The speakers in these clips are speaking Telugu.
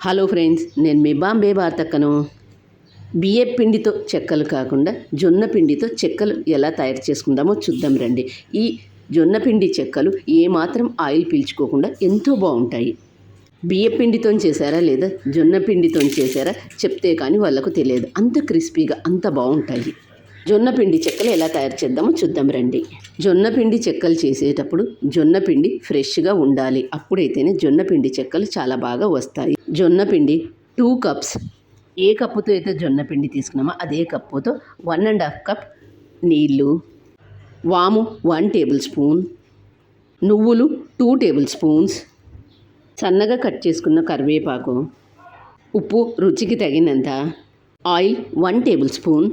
హలో ఫ్రెండ్స్ నేను మీ బాంబే భారతక్కను బియ్య పిండితో చెక్కలు కాకుండా జొన్న పిండితో చెక్కలు ఎలా తయారు చేసుకుందామో చూద్దాం రండి. ఈ జొన్న పిండి చెక్కలు ఏమాత్రం ఆయిల్ పీల్చుకోకుండా ఎంతో బాగుంటాయి. బియ్య పిండితో చేశారా లేదా జొన్న పిండితో చేశారా చెప్తే కానీ వాళ్ళకు తెలియదు. అంత క్రిస్పీగా అంత బాగుంటాయి. జొన్న పిండి చెక్కలు ఎలా తయారు చేద్దామో చూద్దాం రండి. జొన్న పిండి చెక్కలు చేసేటప్పుడు జొన్న పిండి ఫ్రెష్గా ఉండాలి. అప్పుడైతేనే జొన్న పిండి చెక్కలు చాలా బాగా వస్తాయి. జొన్న పిండి టూ కప్స్ ఏ కప్పుతో అయితే జొన్న పిండి తీసుకున్నామో అదే కప్పుతో వన్ అండ్ హాఫ్ కప్ నీళ్ళు. వాము వన్ టేబుల్ స్పూన్ నువ్వులు టూ టేబుల్ స్పూన్స్ సన్నగా కట్ చేసుకున్న కరివేపాకు. ఉప్పు రుచికి తగినంత. ఆయిల్ వన్ టేబుల్ స్పూన్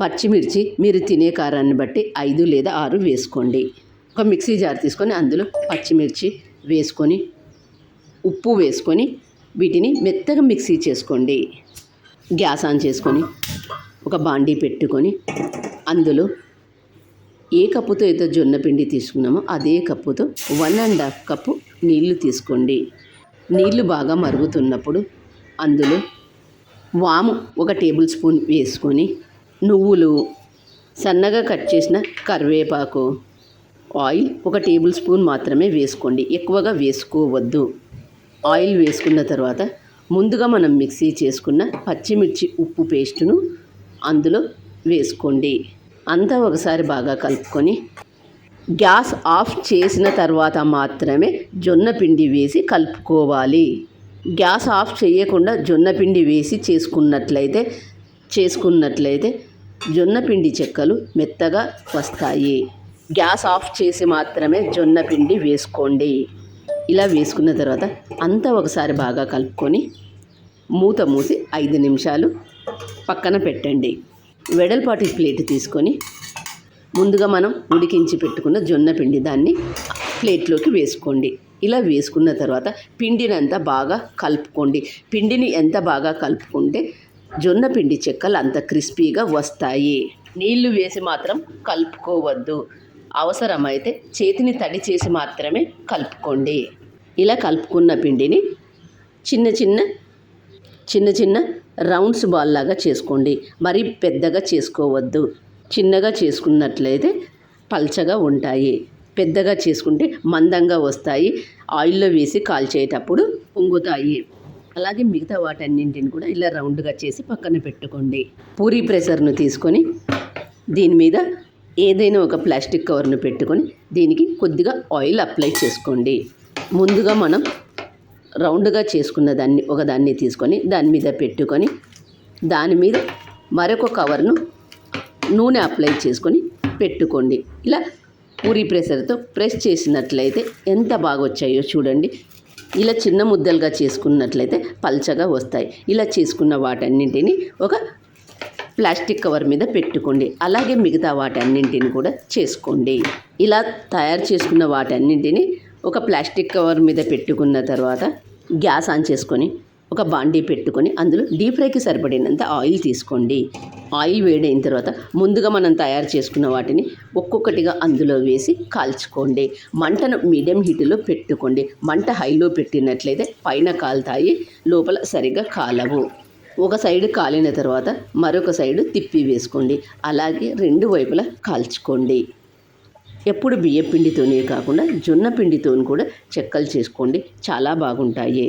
పచ్చిమిర్చి మీరు తినే కారాన్ని బట్టి ఐదు లేదా ఆరు వేసుకోండి. ఒక మిక్సీ జార్ తీసుకొని అందులో పచ్చిమిర్చి వేసుకొని ఉప్పు వేసుకొని వీటిని మెత్తగా మిక్సీ చేసుకోండి. గ్యాస్ ఆన్ చేసుకొని ఒక బాండీ పెట్టుకొని అందులో ఏ కప్పుతో అయితే జొన్న పిండి తీసుకున్నామో అదే కప్పుతో వన్ అండ్ హాఫ్ కప్పు నీళ్ళు తీసుకోండి. నీళ్ళు బాగా మరుగుతున్నప్పుడు అందులో వాము ఒక టేబుల్ స్పూన్ వేసుకొని నువ్వులు సన్నగా కట్ చేసిన కరివేపాకు ఆయిల్ ఒక టేబుల్ స్పూన్ మాత్రమే వేసుకోండి. ఎక్కువగా వేసుకోవద్దు. ఆయిల్ వేసుకున్న తర్వాత ముందుగా మనం మిక్సీ చేసుకున్న పచ్చిమిర్చి ఉప్పు పేస్టును అందులో వేసుకోండి. అంతా ఒకసారి బాగా కలుపుకొని గ్యాస్ ఆఫ్ చేసిన తర్వాత మాత్రమే జొన్న పిండి వేసి కలుపుకోవాలి. గ్యాస్ ఆఫ్ చేయకుండా జొన్న పిండి వేసి చేసుకున్నట్లయితే చేసుకున్నట్లయితే జొన్న పిండి చెక్కలు మెత్తగా వస్తాయి. గ్యాస్ ఆఫ్ చేసి మాత్రమే జొన్న పిండి వేసుకోండి. ఇలా వేసుకున్న తర్వాత అంతా ఒకసారి బాగా కలుపుకొని మూత మూసి ఐదు నిమిషాలు పక్కన పెట్టండి. వెడల్పాటి ప్లేట్ తీసుకొని ముందుగా మనం ఉడికించి పెట్టుకున్న జొన్న పిండి దాన్ని ప్లేట్లోకి వేసుకోండి. ఇలా వేసుకున్న తర్వాత పిండినంతా బాగా కలుపుకోండి. పిండిని ఎంత బాగా కలుపుకుంటే జొన్న పిండి చెక్కలు అంత క్రిస్పీగా వస్తాయి. నీళ్ళు వేసి మాత్రం కలుపుకోవద్దు. అవసరమైతే చేతిని తడి చేసి మాత్రమే కలుపుకోండి. ఇలా కలుపుకున్న పిండిని చిన్న చిన్న చిన్న చిన్న రౌండ్స్ బాల్ లాగా చేసుకోండి. మరీ పెద్దగా చేసుకోవద్దు. చిన్నగా చేసుకున్నట్లయితే పల్చగా ఉంటాయి. పెద్దగా చేసుకుంటే మందంగా వస్తాయి. ఆయిల్లో వేసి కాల్చేటప్పుడు పొంగుతాయి అలాగే మిగతా వాటన్నింటిని కూడా ఇలా రౌండ్గా చేసి పక్కన పెట్టుకోండి. పూరీ ప్రెషర్ను తీసుకొని దీని మీద ఏదైనా ఒక ప్లాస్టిక్ కవర్ను పెట్టుకొని దీనికి కొద్దిగా ఆయిల్ అప్లై చేసుకోండి. ముందుగా మనం రౌండ్గా చేసుకున్న దాన్ని ఒక దాన్ని తీసుకొని దాని మీద పెట్టుకొని దాని మీద మరొక కవర్ను నూనె అప్లై చేసుకొని పెట్టుకోండి. ఇలా పూరి ప్రెషర్తో ప్రెస్ చేసినట్లయితే ఎంత బాగా వచ్చాయో చూడండి. ఇలా చిన్న ముద్దలుగా చేసుకున్నట్లయితే పల్చగా వస్తాయి. ఇలా చేసుకున్న వాటన్నింటినీ ఒక ప్లాస్టిక్ కవర్ మీద పెట్టుకోండి. అలాగే మిగతా వాటన్నింటిని కూడా చేసుకోండి. ఇలా తయారు చేసుకున్న వాటన్నింటిని ఒక ప్లాస్టిక్ కవర్ మీద పెట్టుకున్న తర్వాత గ్యాస్ ఆన్ చేసుకొని ఒక బాండీ పెట్టుకొని అందులో డీప్ ఫ్రైకి సరిపడినంత ఆయిల్ తీసుకోండి. ఆయిల్ వేడైన తర్వాత ముందుగా మనం తయారు చేసుకున్న వాటిని ఒక్కొక్కటిగా అందులో వేసి కాల్చుకోండి. మంటను మీడియం హీట్లో పెట్టుకోండి. మంట హైలో పెట్టినట్లయితే పైన కాలుతాయి లోపల సరిగ్గా కాలవు. ఒక సైడ్ కాలిన తర్వాత మరొక సైడు తిప్పి వేసుకోండి. అలాగే రెండు వైపులా కాల్చుకోండి. ఎప్పుడు బియ్యం పిండితోనే కాకుండా జొన్న పిండితో కూడా చెక్కలు చేసుకోండి. చాలా బాగుంటాయి.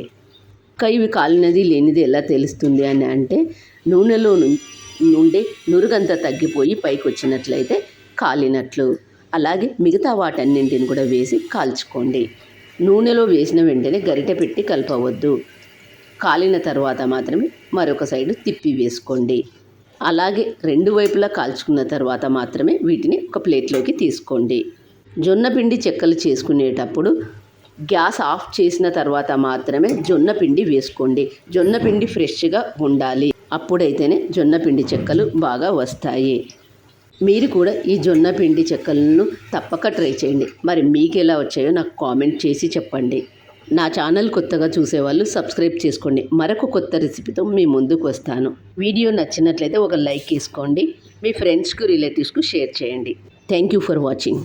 ఇంకా ఇవి కాలినది లేనిది ఎలా తెలుస్తుంది అని అంటే నూనెలో నుండి నురుగంతా తగ్గిపోయి పైకి వచ్చినట్లయితే కాలినట్లు. అలాగే మిగతా వాటన్నింటిని కూడా వేసి కాల్చుకోండి. నూనెలో వేసిన వెంటనే గరిటె పెట్టి కలపవద్దు. కాలిన తర్వాత మాత్రమే మరొక సైడు తిప్పి వేసుకోండి. అలాగే రెండు వైపులా కాల్చుకున్న తర్వాత మాత్రమే వీటిని ఒక ప్లేట్లోకి తీసుకోండి. జొన్న పిండి చెక్కలు చేసుకునేటప్పుడు గ్యాస్ ఆఫ్ చేసిన తర్వాత మాత్రమే జొన్న పిండి వేసుకోండి. జొన్న పిండి ఫ్రెష్గా ఉండాలి. అప్పుడైతేనే జొన్న పిండి చెక్కలు బాగా వస్తాయి. మీరు కూడా ఈ జొన్న పిండి చెక్కలను తప్పక ట్రై చేయండి. మరి మీకు ఎలా వచ్చాయో నాకు కామెంట్ చేసి చెప్పండి. నా ఛానల్ కొత్తగా చూసేవాళ్ళు సబ్స్క్రైబ్ చేసుకోండి. మరొక కొత్త రెసిపీతో మీ ముందుకు వస్తాను. వీడియో నచ్చినట్లయితే ఒక లైక్ వేసుకోండి. మీ ఫ్రెండ్స్కు రిలేటివ్స్కు షేర్ చేయండి. Thank you for watching.